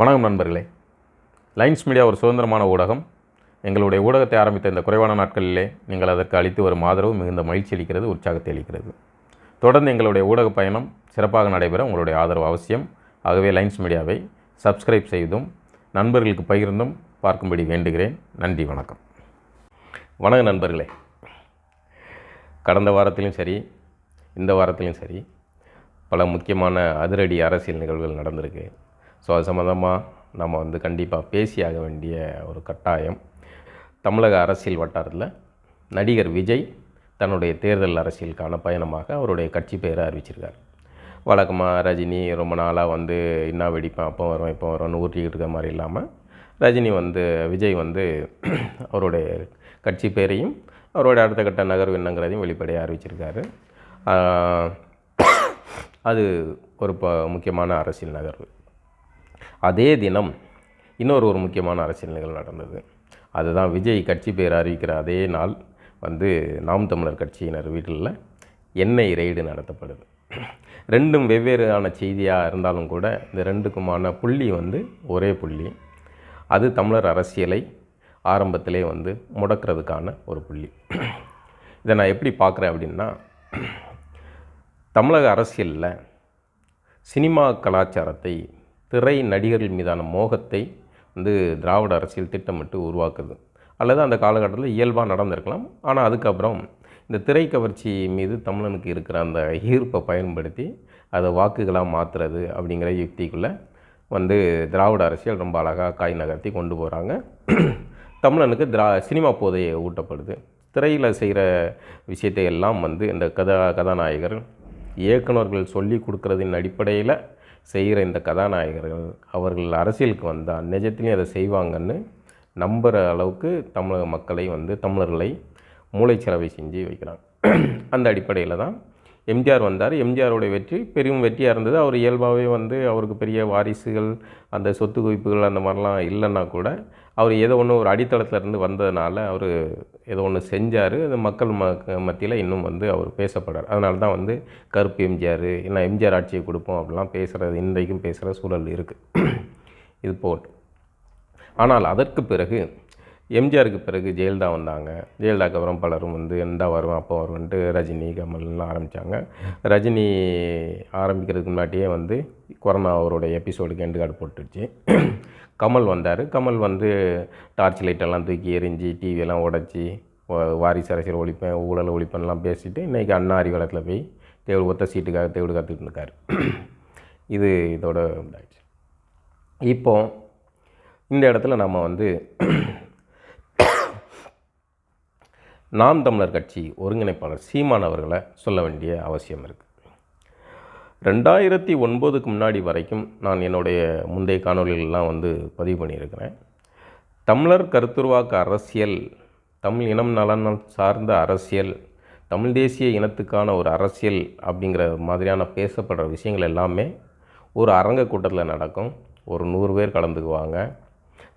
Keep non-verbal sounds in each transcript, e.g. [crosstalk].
வணக்கம் நண்பர்களே. Lines media ஒரு சுதந்திரமான ஊடகம். எங்களுடைய ஊடகத்தை ஆரம்பித்த இந்த குறைவான நாட்களிலே நீங்கள் அதற்கு அளித்து வரும் ஆதரவு மிகுந்த மகிழ்ச்சி அளிக்கிறது உற்சாகத்தை அளிக்கிறது. தொடர்ந்து எங்களுடைய ஊடக பயணம் சிறப்பாக நடைபெற உங்களுடைய ஆதரவு அவசியம். ஆகவே லைன்ஸ் மீடியாவை சப்ஸ்கிரைப் செய்தும் நண்பர்களுக்கு பகிர்ந்தும் பார்க்கும்படி வேண்டுகிறேன். நன்றி வணக்கம். வணக்கம் நண்பர்களே. கடந்த வாரத்திலும் சரி இந்த வாரத்திலும் சரி பல முக்கியமான அதிரடி அரசியல் நிகழ்வுகள் நடந்திருக்கு. ஸோ அது சம்மந்தமாக நம்ம வந்து கண்டிப்பாக பேசியாக வேண்டிய ஒரு கட்டாயம். தமிழக அரசியல் வட்டாரத்தில் நடிகர் விஜய் தன்னுடைய தேர்தல் அரசியலுக்கான பயணமாக அவருடைய கட்சி பெயரை அறிவிச்சிருக்கார். வழக்கமாக ரஜினி ரொம்ப நாளாக வந்து இன்னா வெடிப்பேன் அப்போ வரும் இப்போ வரும்னு ஊற்றிக்கிட்டு இருக்க மாதிரி இல்லாமல் ரஜினி வந்து விஜய் வந்து [clears throat] அவருடைய கட்சி பேரையும் அவருடைய அடுத்த கட்ட நகர்வு என்னங்கிறதையும் வெளிப்படையாக அறிவிச்சிருக்காரு. அது ஒரு ப முக்கியமான அரசியல் நகர்வு. அதே தினம் இன்னொரு ஒரு முக்கியமான அரசியல் நிகழ்வு நடந்தது. அதுதான் விஜய் கட்சி பேர் அறிவிக்கிற அதே நாள் வந்து நாம் தமிழர் கட்சியினர் வீட்டில் எண்ணெய் ரெய்டு நடத்தப்படுது. ரெண்டும் வெவ்வேறான செய்தியாக இருந்தாலும் கூட இந்த ரெண்டுக்குமான புள்ளி வந்து ஒரே புள்ளி. அது தமிழர் அரசியலை ஆரம்பத்திலே வந்து முடக்கிறதுக்கான ஒரு புள்ளி. இதை நான் எப்படி பார்க்குறேன் அப்படின்னா தமிழக அரசியலில் சினிமா கலாச்சாரத்தை திரை நடிகர்கள் மீதான மோகத்தை வந்து திராவிட அரசியல் திட்டமிட்டு உருவாக்குது. அல்லது அந்த காலகட்டத்தில் இயல்பாக நடந்திருக்கலாம். ஆனால் அதுக்கப்புறம் இந்த திரை கவர்ச்சி மீது தமிழனுக்கு இருக்கிற அந்த ஈர்ப்பை பயன்படுத்தி அதை வாக்குகளாக மாற்றுறது அப்படிங்கிற யுக்திக்குள்ளே வந்து திராவிட அரசியல் ரொம்ப அழகாக காய் நகர்த்தி கொண்டு போகிறாங்க தமிழனுக்கு திரா சினிமா போதையை ஊட்டப்படுது. திரையில் செய்கிற விஷயத்தை எல்லாம் வந்து இந்த கதா கதாநாயகர் இயக்குனர்கள் சொல்லி கொடுக்குறதின் அடிப்படையில் செய்கிற இந்த கதாநாயகர்கள் அவர்கள் அரசியலுக்கு வந்தால் நிஜத்திலையும் அதை செய்வாங்கன்னு நம்புகிற அளவுக்கு தமிழக மக்களை வந்து தமிழர்களை மூளைச்சலவை செஞ்சு வைக்கிறாங்க. அந்த அடிப்படையில் தான் எம்ஜிஆர் வந்தார். எம்ஜிஆருடைய வெற்றி பெரும் வெற்றியாக இருந்தது. அவர் இயல்பாகவே வந்து அவருக்கு பெரிய வாரிசுகள் அந்த சொத்து குவிப்புகள் அந்த மாதிரிலாம் இல்லைன்னா கூட அவர் ஏதோ ஒன்று ஒரு அடித்தளத்தில் இருந்து வந்ததுனால அவர் ஏதோ ஒன்று செஞ்சார். அது மக்கள் ம மத்தியில் இன்னும் வந்து அவர் பேசப்படுறார். அதனால தான் வந்து கருப்பு எம்ஜிஆர் இல்லை எம்ஜிஆர் ஆட்சியை கொடுப்போம் அப்படிலாம் பேசுகிறது இன்றைக்கும் பேசுகிற சூழல் இருக்குது இது போட்டு ஆனால் அதற்கு பிறகு எம்ஜிஆருக்கு பிறகு ஜெயலலிதா வந்தாங்க. ஜெயலலிதாக்கு அப்புறம் பலரும் வந்து எந்தா வரும் அப்போ வரும்ன்ட்டு ரஜினி கமல்லாம் ஆரம்பித்தாங்க ரஜினி ஆரம்பிக்கிறதுக்கு முன்னாடியே வந்து கொரோனா அவருடைய எபிசோடுக்கு எண்டுகாடு போட்டுருச்சு. போட்டுடுச்சு கமல் வந்தார். கமல் வந்து டார்ச் லைட்டெல்லாம் தூக்கி எரிஞ்சு டிவியெல்லாம் உடச்சி வாரிசு அரசியல் ஒழிப்பேன் ஊழல் ஒழிப்பேன்லாம் பேசிட்டு இன்றைக்கி அண்ணா அறிவாளத்தில் போய் தேவடு ஒத்த சீட்டுக்காக தேவடு காத்துட்டு இருக்கார். இது இதோட இதாகிடுச்சு இப்போ இந்த இடத்துல நம்ம வந்து நாம் தமிழர் கட்சி ஒருங்கிணைப்பாளர் சீமான் அவர்களை சொல்ல வேண்டிய அவசியம் இருக்குது ரெண்டாயிரத்தி ஒன்பதுக்கு முன்னாடி வரைக்கும் நான் என்னுடைய முந்தைய காணொலிகள்லாம் வந்து பதிவு பண்ணியிருக்கிறேன். தமிழர் கருத்துருவாக்க அரசியல் தமிழ் இனம் நலன் சார்ந்த அரசியல் தமிழ் தேசிய இனத்துக்கான ஒரு அரசியல் அப்படிங்கிற மாதிரியான பேசப்படுற விஷயங்கள் எல்லாமே ஒரு அரங்க கூட்டத்தில் நடக்கும். ஒரு நூறு பேர் கலந்துக்குவாங்க.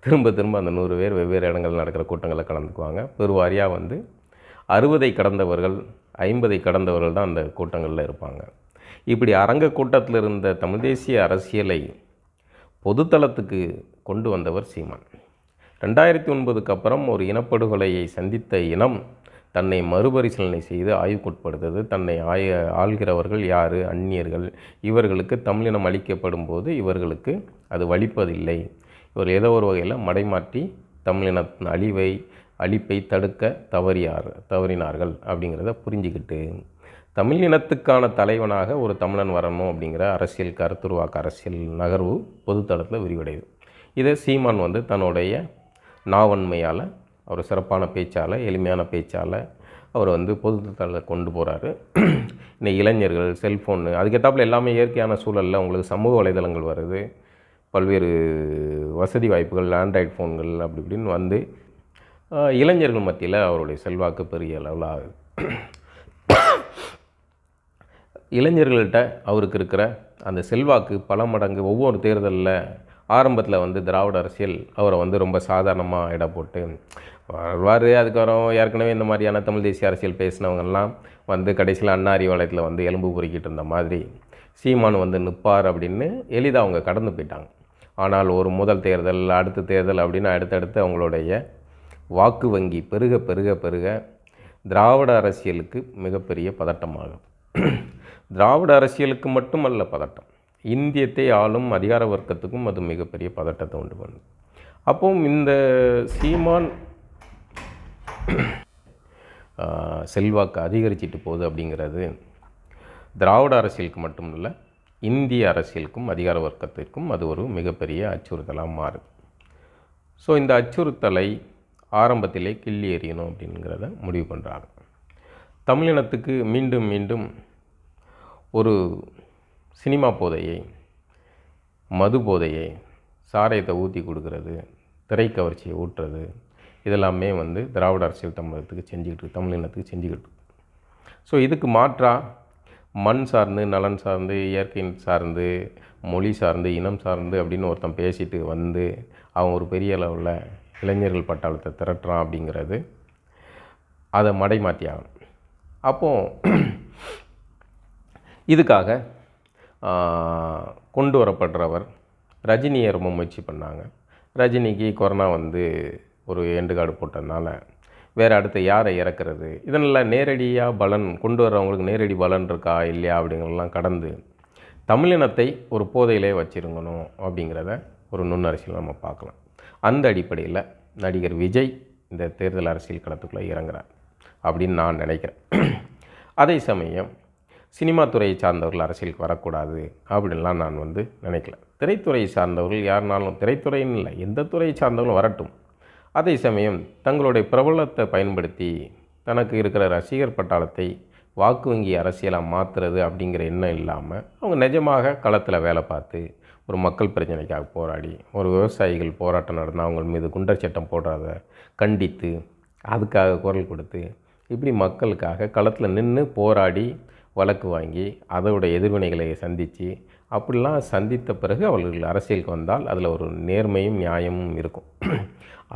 திரும்ப திரும்ப அந்த நூறு பேர் வெவ்வேறு இடங்களில் நடக்கிற கூட்டங்களில் கலந்துக்குவாங்க. பெருவாரியாக வந்து அறுபதை கடந்தவர்கள் ஐம்பதை கடந்தவர்கள் தான் அந்த கூட்டங்களில் இருப்பாங்க. இப்படி அரங்க கூட்டத்தில் இருந்த தமிழ் தேசிய அரசியலை பொதுத்தளத்துக்கு கொண்டு வந்தவர் சீமான். ரெண்டாயிரத்தி ஒன்பதுக்கு அப்புறம் ஒரு இனப்படுகொலையை சந்தித்த இனம் தன்னை மறுபரிசீலனை செய்து ஆய்வுக்குட்படுத்தது. தன்னை ஆய ஆள்கிறவர்கள் யார்? அந்நியர்கள். இவர்களுக்கு தமிழினம் அளிக்கப்படும் போது இவர்களுக்கு அது வலிப்பதில்லை. இவர் ஏதோ ஒரு வகையில் மடைமாற்றி தமிழினத்தின் அழிவை அழிப்பை தடுக்க தவறியார் தவறினார்கள் அப்படிங்கிறத புரிஞ்சுக்கிட்டு தமிழ் இனத்துக்கான தலைவனாக ஒரு தமிழன் வரணும் அப்படிங்கிற அரசியல் கருத்துருவாக்க அரசியல் நகர்வு பொதுத்தளத்தில் விரிவடையுது. இதை சீமான் வந்து தன்னுடைய நாவன்மையால் அவர் சிறப்பான பேச்சால் எளிமையான பேச்சால் அவர் வந்து பொதுத்தளத்தில் கொண்டு போகிறாரு இந்த இளைஞர்கள் செல்ஃபோனு அதுக்கேற்றாப்புல எல்லாமே இயற்கையான சூழலில் உங்களுக்கு சமூக வலைதளங்கள் வருது. பல்வேறு வசதி வாய்ப்புகள் ஆண்ட்ராய்டு ஃபோன்கள் அப்படி இப்படின்னு வந்து இளைஞர்கள் மத்தியில் அவருடைய செல்வாக்கு பெரிய அளவில் ஆகுது. இளைஞர்கள்ட்ட அவருக்கு இருக்கிற அந்த செல்வாக்கு பல மடங்கு ஒவ்வொரு தேர்தலில் ஆரம்பத்தில் வந்து திராவிட அரசியல் அவரை வந்து ரொம்ப சாதாரணமாக இட போட்டு வருவார் அதுக்கப்புறம் ஏற்கனவே இந்த மாதிரியான தமிழ் தேசிய அரசியல் பேசினவங்கெல்லாம் வந்து கடைசியில் அண்ணா வளையத்தில் வந்து எலும்பு பொறுக்கிட்டு இருந்த மாதிரி சீமான் வந்து நிற்பார் அப்படின்னு எளிதாக அவங்க கடந்து போயிட்டாங்க. ஆனால் ஒரு முதல் தேர்தல் அடுத்த தேர்தல் அப்படின்னு அடுத்தடுத்து அவங்களுடைய வாக்கு வங்கி பெருக பெருக பெருக திராவிட அரசியலுக்கு மிகப்பெரிய பதட்டமாகும். திராவிட அரசியலுக்கு மட்டுமல்ல பதட்டம். இந்தியத்தை ஆளும் அதிகார வர்க்கத்துக்கும் அது மிகப்பெரிய பதட்டத்தை உண்டு பண்ணுது அப்போ இந்த சீமான் செல்வாக்கு அதிகரிச்சிட்டு போகுது அப்படிங்கிறது திராவிட அரசியலுக்கு மட்டும் இல்லை இந்திய அரசியலுக்கும் அதிகார வர்க்கத்திற்கும் அது ஒரு மிகப்பெரிய அச்சுறுத்தலாக மாறுது. ஸோ இந்த அச்சுறுத்தலை ஆரம்பத்திலே கிள்ளி எறியணும் அப்படிங்கிறத முடிவு பண்ணுறாங்க தமிழினத்துக்கு மீண்டும் மீண்டும் ஒரு சினிமா போதையை மது போதையை சாராயத்தை ஊற்றி கொடுக்கறது திரைக்கவர்ச்சியை ஊட்டுறது இதெல்லாமே வந்து திராவிட அரசியல் தமிழகத்துக்கு செஞ்சுக்கிட்டு தமிழ் தமிழினத்துக்கு செஞ்சுக்கிட்டு ஸோ இதுக்கு மாற்றாக மண் சார்ந்து நலன் சார்ந்து இயற்கை சார்ந்து மொழி சார்ந்து இனம் சார்ந்து அப்படின்னு ஒருத்தன் பேசிட்டு வந்து அவன் ஒரு பெரிய அளவில் இளைஞர்கள் பட்டாளத்தை திரட்டுறான் அப்படிங்கிறது அதை மடை மாற்றி ஆகணும். அப்போது இதுக்காக கொண்டு வரப்படுறவர் ரஜினியை ரொம்ப முயற்சி பண்ணாங்க. ரஜினிக்கு கொரோனா வந்து ஒரு எண்டுகாடு போட்டதுனால வேறு அடுத்து யாரை இறக்குறது? இதனால் நேரடியாக பலன் கொண்டு வர்றவங்களுக்கு நேரடி பலன் இருக்கா இல்லையா அப்படிங்கிறதெல்லாம் கடந்து தமிழினத்தை ஒரு போதையிலே வச்சுருங்கணும் அப்படிங்கிறத ஒரு நுண்ணரசியல் நம்ம பார்க்கலாம். அந்த அடிப்படையில் நடிகர் விஜய் இந்த தேர்தல் அரசியல் களத்துக்குள்ளே இறங்குறார் அப்படின்னு நான் நினைக்கிறேன். அதே சமயம் சினிமா துறையை சார்ந்தவர்கள் அரசியலுக்கு வரக்கூடாது அப்படின்லாம் நான் வந்து நினைக்கல. திரைத்துறையை சார்ந்தவர்கள் யாருனாலும் திரைத்துறைன்னு இல்லை எந்த துறையை சார்ந்தவர்களும் வரட்டும். அதே சமயம் தங்களுடைய பிரபலத்தை பயன்படுத்தி தனக்கு இருக்கிற ரசிகர் பட்டாளத்தை வாக்கு வங்கி அரசியலாக மாற்றுறது அப்படிங்கிற எண்ணம் இல்லாமல் அவங்க நிஜமாக களத்தில் வேலை பார்த்து ஒரு மக்கள் பிரச்சனைக்காக போராடி ஒரு விவசாயிகள் போராட்டம் நடந்தால் அவங்க மீது குண்டர் சட்டம் போடுறத கண்டித்து அதுக்காக குரல் கொடுத்து இப்படி மக்களுக்காக களத்தில் நின்று போராடி வழக்கு வாங்கி அதோட எதிர்வினைகளை சந்தித்து அப்படிலாம் சந்தித்த பிறகு அவர்கள் அரசியலுக்கு வந்தால் அதில் ஒரு நேர்மையும் நியாயமும் இருக்கும்.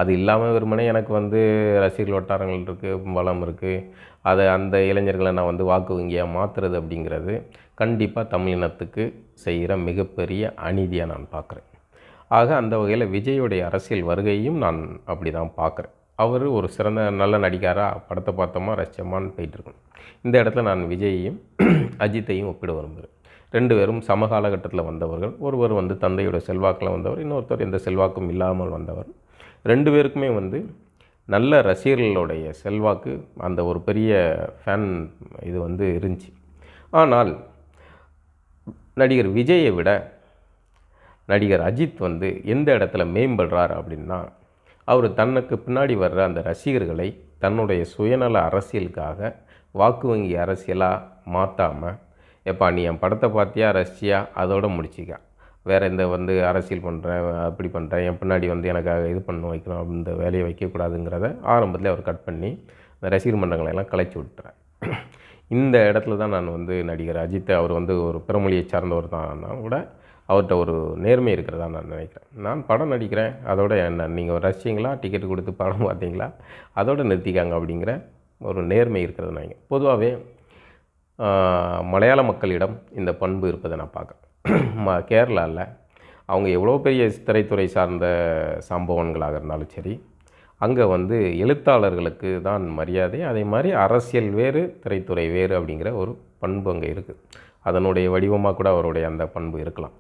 அது இல்லாமல் வெறுமனே எனக்கு வந்து ரசிகர்கள் வட்டாரங்கள் இருக்குது பலம் இருக்குது அதை அந்த இளைஞர்களை நான் வந்து வாக்கு வங்கியாக மாற்றுறது அப்படிங்கிறது கண்டிப்பாக தமிழினத்துக்கு செய்கிற மிகப்பெரிய அநீதியாக நான் பார்க்குறேன். ஆக அந்த வகையில் விஜயுடைய அரசியல் வருகையும் நான் அப்படி தான் பார்க்குறேன். அவர் ஒரு சிறந்த நல்ல நடிகாராக படத்தை பார்த்தோமா ரசிச்சோமான்னு போயிட்டுருக்கோம் இந்த இடத்துல நான் விஜயையும் [clears throat] அஜித்தையும் ஒப்பிட விரும்புகிறேன். ரெண்டு பேரும் சமகால கட்டத்தில் வந்தவர்கள் ஒருவர் வந்து தந்தையோட செல்வாக்கில் வந்தவர் இன்னொருத்தர் எந்த செல்வாக்கும் இல்லாமல் வந்தவர். ரெண்டு பேருக்குமே வந்து நல்ல ரசிகர்களுடைய செல்வாக்கு அந்த ஒரு பெரிய ஃபேன் இது வந்து இருந்துச்சு. ஆனால் நடிகர் விஜயை விட நடிகர் அஜித் வந்து எந்த இடத்துல மேம்படுறார் அப்படின்னா அவர் தன்னுக்கு பின்னாடி வர்ற அந்த ரசிகர்களை தன்னுடைய சுயநல அரசியலுக்காக வாக்கு வங்கி அரசியலாக மாற்றாமல் எப்பா நீ என் படத்தை பார்த்தியா ரசிச்சியா? அதோட முடிச்சிக்க. வேறு இந்த வந்து அரசியல் பண்ணுறேன் அப்படி பண்ணுறேன் என் பின்னாடி வந்து எனக்காக இது பண்ண வைக்கணும் இந்த வேலையை வைக்கக்கூடாதுங்கிறத ஆரம்பத்தில் அவர் கட் பண்ணி அந்த ரசிகர் மன்றங்களை எல்லாம் கலைச்சி விட்டுறார். இந்த இடத்துல தான் நான் வந்து நடிகர் அஜித் அவர் வந்து ஒரு பிறமொழியை சார்ந்தவர் தான். கூட அவர்கிட்ட ஒரு நேர்மை இருக்கிறதா நான் நினைக்கிறேன். நான் படம் நடிக்கிறேன் அதோட என்ன நீங்கள் ரசிச்சிங்களா டிக்கெட் கொடுத்து படம் பார்த்தீங்களா அதோட நிறுத்திக்காங்க அப்படிங்கிற ஒரு நேர்மை இருக்கிறது நான் பொதுவாகவே மலையாள மக்களிடம் இந்த பண்பு இருப்பதை நான் பார்க்குறேன். ம கேரளாவில் அவங்க எவ்வளோ பெரிய திரைத்துறை சார்ந்த சம்பவங்களாக இருந்தாலும் சரி அங்கே வந்து எழுத்தாளர்களுக்கு தான் மரியாதை அதே மாதிரி அரசியல் வேறு திரைத்துறை வேறு அப்படிங்கிற ஒரு பண்பு அங்கே இருக்குது அதனுடைய வடிவமாக கூட அவருடைய அந்த பண்பு இருக்கலாம்.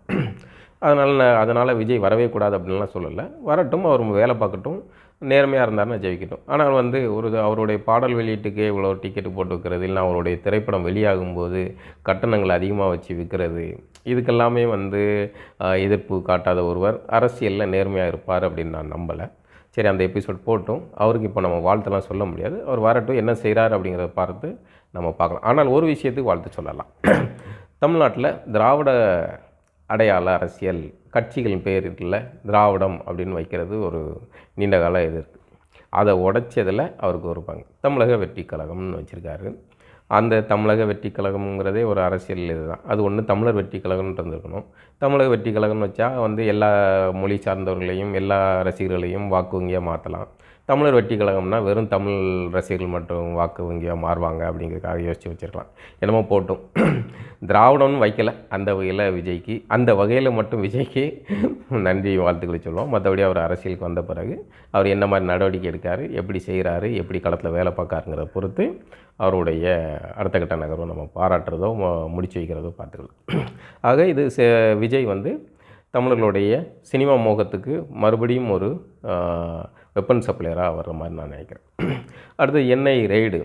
அதனால் நான் அதனால் விஜய் வரவே கூடாது அப்படின்லாம் சொல்லலை. வரட்டும் அவர் வேலை பார்க்கட்டும். நேர்மையாக இருந்தாருன்னா ஜெயிக்கட்டும். ஆனால் வந்து ஒரு அவருடைய பாடல் வெளியீட்டுக்கே இவ்வளோ டிக்கெட்டு போட்டு வைக்கிறது இல்லை அவருடைய திரைப்படம் வெளியாகும்போது கட்டணங்கள் அதிகமாக வச்சு விற்கிறது இதுக்கெல்லாமே வந்து எதிர்ப்பு காட்டாத ஒருவர். அரசியலில் நேர்மையாக இருப்பார் அப்படின்னு நான் நம்பலை. சரி அந்த எபிசோட் போட்டும். அவருக்கு இப்போ நம்ம வாழ்த்தெல்லாம் சொல்ல முடியாது. அவர் வரட்டும் என்ன செய்கிறார் அப்படிங்கிறத பார்த்து நம்ம பார்க்கலாம். ஆனால் ஒரு விஷயத்துக்கு வாழ்த்து சொல்லலாம். [clears throat] தமிழ்நாட்டில் திராவிட அடையாள அரசியல் கட்சிகளின் பேரில் திராவிடம் அப்படின்னு வைக்கிறது ஒரு நீண்டகால இது இருக்குது அதை உடைச்சதில் அவருக்கு ஒரு பங்கு. தமிழக வெற்றி கழகம்னு வச்சுருக்காரு. அந்த தமிழக வெற்றி கழகம்ங்கிறதே ஒரு அரசியல் இதுதான். அது ஒன்று தமிழர் வெற்றி கழகம்னு இருந்திருக்கணும். தமிழக வெற்றி கழகம்னு வச்சா வந்து எல்லா மொழி சார்ந்தவர்களையும் எல்லா ரசிகர்களையும் வாக்கு வங்கியாக மாற்றலாம் தமிழர் வெற்றி கழகம்னா வெறும் தமிழ் ரசிகர்கள் மட்டும் வாக்கு வங்கியாக மாறுவாங்க அப்படிங்கிறதுக்காக யோசித்து வச்சுருக்கலாம். என்னமோ போட்டும். திராவிடம்னு வைக்கல. அந்த வகையில் விஜய்க்கு அந்த வகையில் மட்டும் விஜய்க்கு நன்றி வாழ்த்துக்களை சொல்லுவோம். மற்றபடி அவர் அரசியலுக்கு வந்த பிறகு அவர் என்ன மாதிரி நடவடிக்கை எடுக்காரு எப்படி செய்கிறாரு எப்படி களத்தில் வேலை பார்க்காருங்கிறத பொறுத்து அவருடைய அடுத்த கட்ட நகர்வை நம்ம பாராட்டுறதோ முடிச்சு வைக்கிறதோ பார்த்துக்கலாம். ஆக இது விஜய் வந்து தமிழர்களுடைய சினிமா மோகத்துக்கு மறுபடியும் ஒரு வெப்பன் சப்ளையராக வர்ற மாதிரி நான் நினைக்கிறேன். அடுத்து எண்ணெய் ரெய்டு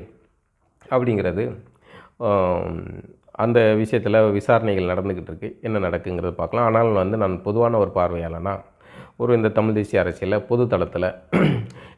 அப்படிங்கிறது அந்த விஷயத்தில் விசாரணைகள் நடந்துக்கிட்டு இருக்குது என்ன நடக்குங்கிறது பார்க்கலாம். ஆனால் வந்து நான் பொதுவான ஒரு பார்வையாளனா ஒரு இந்த தமிழ் தேசிய அரசியலில் பொது தளத்தில்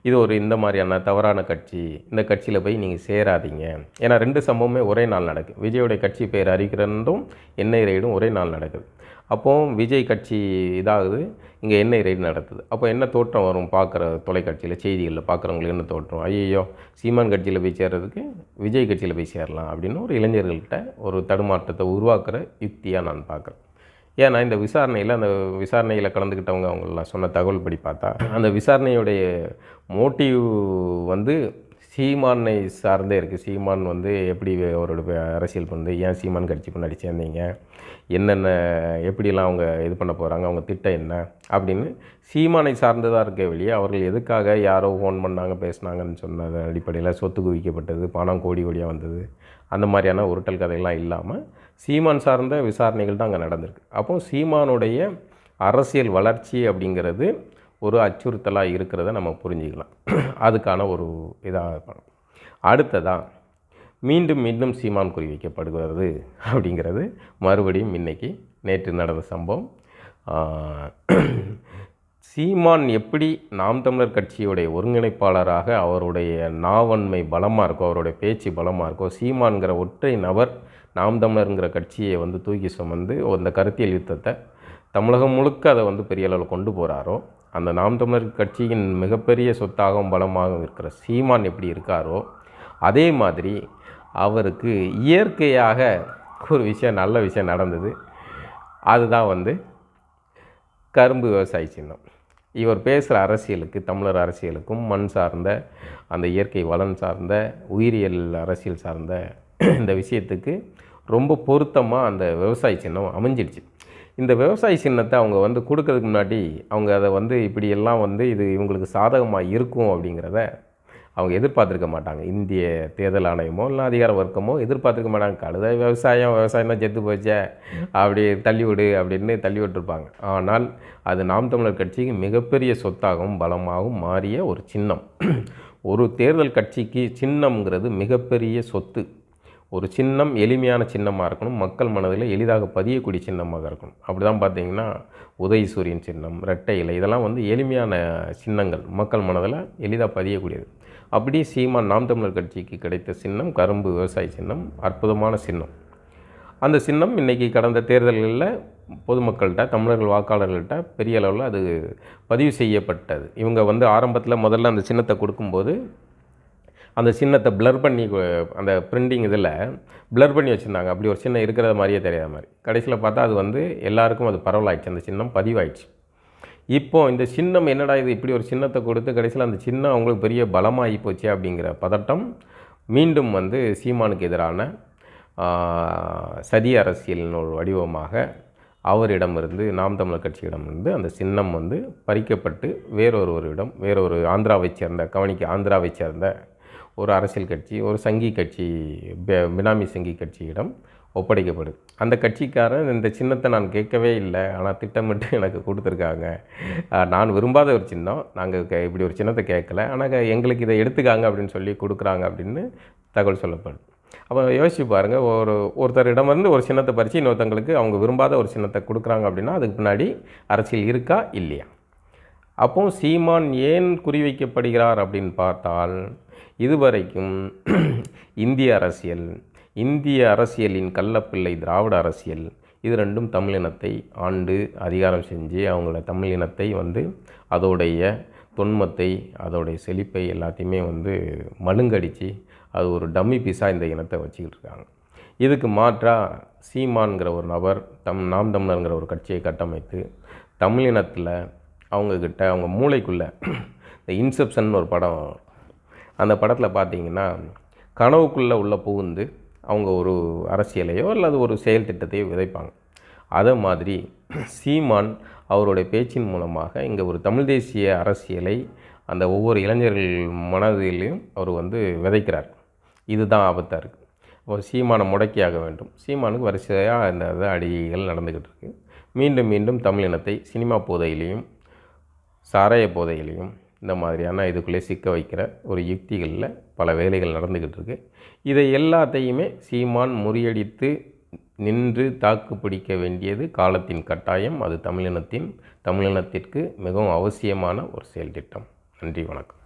இது ஒரு இந்த மாதிரியான தவறான கட்சி இந்த கட்சியில் போய் நீங்கள் சேராதீங்க. ஏன்னா ரெண்டு சம்பவமே ஒரே நாள் நடக்குது விஜயோடைய கட்சி பெயர் அறிக்கிறதும் எண்ணெய் ரெய்டும் ஒரே நாள் நடக்குது. அப்போ விஜய் கட்சி இதாகுது. இங்கே எண்ணெய் ரெய்டு நடக்குது? அப்போ என்ன தோற்றம் வரும் பார்க்குற தொலைக்காட்சியில் செய்திகளில் பார்க்குறவங்களுக்கு என்ன தோற்றம்? ஐயோ சீமான் கட்சியில் போய் சேர்றதுக்கு விஜய் கட்சியில் போய் சேரலாம் அப்படின்னு ஒரு இளைஞர்கள்ட்ட ஒரு தடுமாற்றத்தை உருவாக்குற யுக்தியாக நான் பார்க்குறேன். ஏன்னா இந்த விசாரணையில் அந்த விசாரணையில் கலந்துக்கிட்டவங்க அவங்களாம் சொன்ன தகவல் படி பார்த்தா அந்த விசாரணையுடைய மோட்டிவ் வந்து சீமானை சார்ந்தே இருக்குது சீமான் வந்து எப்படி அவரோட அரசியல் வந்து ஏன் சீமான் கட்சி முன்னாடி சேர்ந்தீங்க? என்னென்ன எப்படிலாம் அவங்க இது பண்ண போகிறாங்க அவங்க திட்டம் என்ன? அப்படின்னு சீமானை சார்ந்ததாக இருக்க வெளியே அவர்கள் எதுக்காக யாரோ ஃபோன் பண்ணாங்க பேசுனாங்கன்னு சொன்னது அடிப்படையில் சொத்து குவிக்கப்பட்டது பணம் கோடி கோடியாக வந்தது அந்த மாதிரியான உருட்டல் கதையெல்லாம் இல்லாமல் சீமான் சார்ந்த விசாரணைகள் தான் அங்கே நடந்திருக்கு. அப்போது சீமானுடைய அரசியல் வளர்ச்சி அப்படிங்கிறது ஒரு அச்சுறுத்தலாக இருக்கிறத நம்ம புரிஞ்சுக்கலாம். அதுக்கான ஒரு இதாக இருக்கணும் அடுத்ததாக மீண்டும் மீண்டும் சீமான் குறி வைக்கப்படுகிறது அப்படிங்கிறது மறுபடியும் இன்னைக்கு நேற்று நடந்த சம்பவம். சீமான் எப்படி நாம் தமிழர் கட்சியுடைய ஒருங்கிணைப்பாளராக அவருடைய நாவன்மை பலமாக இருக்கோ அவருடைய பேச்சு பலமாக இருக்கோ சீமான்கிற ஒற்றை நபர் நாம் தமிழருங்கிற கட்சியை வந்து தூக்கி சுமந்து அந்த கருத்தியல் யுத்தத்தை தமிழகம் முழுக்க அதை வந்து பெரிய அளவில் கொண்டு போகிறாரோ அந்த நாம் தமிழர் கட்சியின் மிகப்பெரிய சொத்தாகவும் பலமாகவும் இருக்கிற சீமான் எப்படி இருக்காரோ அதே மாதிரி அவருக்கு இயற்கையாக ஒரு விஷயம் நல்ல விஷயம் நடந்தது. அதுதான் வந்து கரும்பு விவசாய சின்னம். இவர் பேசுகிற அரசியலுக்கு தமிழர் அரசியலுக்கும் மண் சார்ந்த அந்த இயற்கை வளம் சார்ந்த உயிரியல் அரசியல் சார்ந்த இந்த விஷயத்துக்கு ரொம்ப பொருத்தமாக அந்த விவசாய சின்னம் அமைஞ்சிடுச்சு. இந்த விவசாய சின்னத்தை அவங்க வந்து கொடுக்கறதுக்கு முன்னாடி அவங்க அதை வந்து இப்படியெல்லாம் வந்து இது இவங்களுக்கு சாதகமாக இருக்கும் அப்படிங்கிறத அவங்க எதிர்பார்த்துருக்க மாட்டாங்க. இந்திய தேர்தல் ஆணையமோ இல்லை அதிகார வர்க்கமோ எதிர்பார்த்துருக்க மாட்டாங்க. கழுத விவசாயம் விவசாயம்னா செத்து போச்சே அப்படி தள்ளிவிடு அப்படின்னு தள்ளி விட்டுருப்பாங்க. ஆனால் அது நாம் தமிழர் கட்சிக்கு மிகப்பெரிய சொத்தாகவும் பலமாகவும் மாறிய ஒரு சின்னம். ஒரு தேர்தல் கட்சிக்கு சின்னம்ங்கிறது மிகப்பெரிய சொத்து. ஒரு சின்னம் எளிமையான சின்னமாக இருக்கணும். மக்கள் மனதில் எளிதாக பதியக்கூடிய சின்னமாக இருக்கணும். அப்படி தான் பார்த்தீங்கன்னா உதயசூரியன் சின்னம் ரெட்டை இலை இதெல்லாம் வந்து எளிமையான சின்னங்கள். மக்கள் மனதில் எளிதாக பதியக்கூடியது. அப்படியே சீமான் நாம் தமிழர் கட்சிக்கு கிடைத்த சின்னம் கரும்பு விவசாய சின்னம் அற்புதமான சின்னம். அந்த சின்னம் இன்றைக்கி கடந்த தேர்தல்களில் பொதுமக்கள்கிட்ட தமிழர்கள் வாக்காளர்கள்ட்ட பெரிய அளவில் அது பதிவு செய்யப்பட்டது. இவங்க வந்து ஆரம்பத்தில் முதல்ல அந்த சின்னத்தை கொடுக்கும்போது அந்த சின்னத்தை பிளர் பண்ணி அந்த பிரிண்டிங் இதில் பிளர் பண்ணி வச்சுருந்தாங்க. அப்படி ஒரு சின்னம் இருக்கிற மாதிரியே தெரியாத மாதிரி. கடைசியில் பார்த்தா அது வந்து எல்லாருக்கும் அது பரவலாயிடுச்சு. அந்த சின்னம் பதிவாயிடுச்சு. இப்போது இந்த சின்னம் என்னடா இது? இப்படி ஒரு சின்னத்தை கொடுத்து கடைசியில் அந்த சின்னம் அவங்களுக்கு பெரிய பலமாகி போச்சு அப்படிங்கிற பதட்டம் மீண்டும் வந்து சீமானுக்கு எதிரான சதி அரசியலின் ஒரு வடிவமாக அவரிடமிருந்து நாம் தமிழர் கட்சியிடமிருந்து அந்த சின்னம் வந்து பறிக்கப்பட்டு வேறொருவரிடம் வேறொரு ஆந்திராவைச் சேர்ந்த கவனிக்க ஆந்திராவைச் சேர்ந்த ஒரு அரசியல் கட்சி ஒரு சங்கி கட்சி பினாமி சங்கி கட்சியிடம் ஒப்படைக்கப்படுது. அந்த கட்சிக்காரன் இந்த சின்னத்தை நான் கேட்கவே இல்லை ஆனால் திட்டமிட்டு [laughs] எனக்கு கொடுத்துருக்காங்க. நான் விரும்பாத ஒரு சின்னம். நாங்கள் கே இப்படி ஒரு சின்னத்தை கேட்கல. ஆனால் எங்களுக்கு இதை எடுத்துக்காங்க அப்படின்னு சொல்லி கொடுக்குறாங்க அப்படின்னு தகவல் சொல்லப்படுது. அப்போ யோசிச்சு பாருங்கள் ஒரு ஒருத்தரிடம் வந்து ஒரு சின்னத்தை பறித்து இன்னொருத்தங்களுக்கு அவங்க விரும்பாத ஒரு சின்னத்தை கொடுக்குறாங்க அப்படின்னா அதுக்கு பின்னாடி அரசியல் இருக்கா? இல்லையா? அப்போ சீமான் ஏன் குறிவைக்கப்படுகிறார் அப்படின்னு பார்த்தால் இதுவரைக்கும் இந்திய அரசியல் இந்திய அரசியலின் கள்ளப்பிள்ளை திராவிட அரசியல் இது ரெண்டும் தமிழினத்தை ஆண்டு அதிகாரம் செஞ்சு அவங்கள தமிழினத்தை வந்து அதோடைய தொன்மத்தை அதோடைய செழிப்பை எல்லாத்தையுமே வந்து மழுங்கடித்து அது ஒரு டம்மி பீஸாக இந்த இனத்தை வச்சுக்கிட்டு இருக்காங்க. இதுக்கு மாற்றாக சீமான்கிற ஒரு நபர் தம் நாம் தமிழருங்கிற ஒரு கட்சியை கட்டமைத்து தமிழினத்தில் அவங்கக்கிட்ட அவங்க மூளைக்குள்ளே இந்த இன்செப்ஷன் ஒரு படம் அந்த படத்தில் பார்த்தீங்கன்னா கனவுக்குள்ளே உள்ள புகுந்து அவங்க ஒரு அரசியலையோ அல்லது ஒரு செயல் திட்டத்தையோ விதைப்பாங்க. அதை மாதிரி சீமான் அவருடைய பேச்சின் மூலமாக இங்கே ஒரு தமிழ் தேசிய அரசியலை அந்த ஒவ்வொரு இளைஞர்கள் மனதிலையும் அவர் வந்து விதைக்கிறார். இதுதான் ஆபத்தாக இருக்குது இப்போ சீமானை முடக்கியாக வேண்டும். சீமானுக்கு வரிசையாக இந்த அடிகள் நடந்துக்கிட்டு இருக்குது மீண்டும் மீண்டும் தமிழினத்தை சினிமா போதையிலையும் சாராய போதையிலையும் இந்த மாதிரியான இதுக்குள்ளே சிக்க வைக்கிற ஒரு யுக்திகளில் பல வேலைகள் நடந்துக்கிட்டு இருக்கு. இதை எல்லாத்தையுமே சீமான் முறியடித்து நின்று தாக்கு பிடிக்க வேண்டியது காலத்தின் கட்டாயம். அது தமிழினத்தின் தமிழினத்திற்கு மிகவும் அவசியமான ஒரு செயல் திட்டம் நன்றி வணக்கம்.